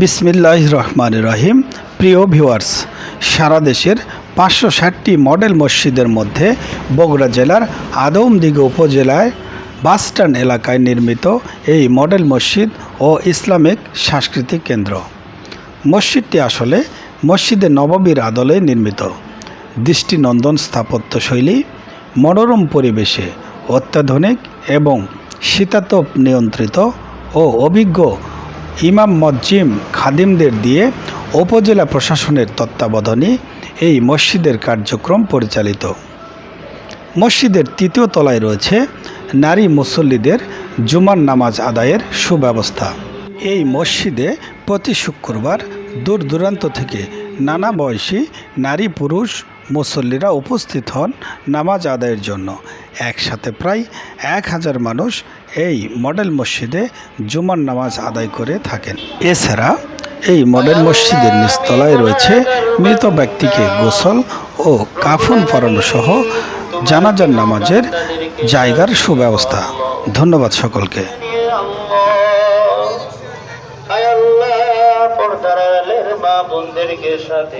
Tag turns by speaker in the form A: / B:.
A: বিসমিল্লাহ রহমান রহিম। প্রিয় ভিউয়ার্স, সারা দেশের পাঁচশো ষাটটি মডেল মসজিদের মধ্যে বগুড়া জেলার আদমদিঘি উপজেলায় বাসস্ট্যান্ড এলাকায় নির্মিত এই মডেল মসজিদ ও ইসলামিক সাংস্কৃতিক কেন্দ্র। মসজিদটি আসলে মসজিদে নববীর আদলে নির্মিত। দৃষ্টিনন্দন স্থাপত্য শৈলী মনোরম পরিবেশে অত্যাধুনিক এবং শীতাতপ নিয়ন্ত্রিত ও অভিজ্ঞ ইমাম মজ্জিম খাদিমদের দিয়ে উপজেলা প্রশাসনের তত্ত্বাবধানে এই মসজিদের কার্যক্রম পরিচালিত। মসজিদের তৃতীয় তলায় রয়েছে নারী মুসল্লিদের জুমার নামাজ আদায়ের সুব্যবস্থা। এই মসজিদে প্রতি শুক্রবার দূর দূরান্ত থেকে নানা বয়সী নারী পুরুষ মুসল্লিরা উপস্থিত হন নামাজ আদায়ের জন্য। একসাথে প্রায় এক হাজার মানুষ এই মডেল মসজিদে জুমার নামাজ আদায় করে থাকেন। এছাড়া এই মডেল মসজিদের নিচতলায় রয়েছে মৃত ব্যক্তিকে গোসল ও কাফন পরানো সহ জানাজার নামাজের জায়গার সুব্যবস্থা। ধন্যবাদ সকলকে।
B: সাথে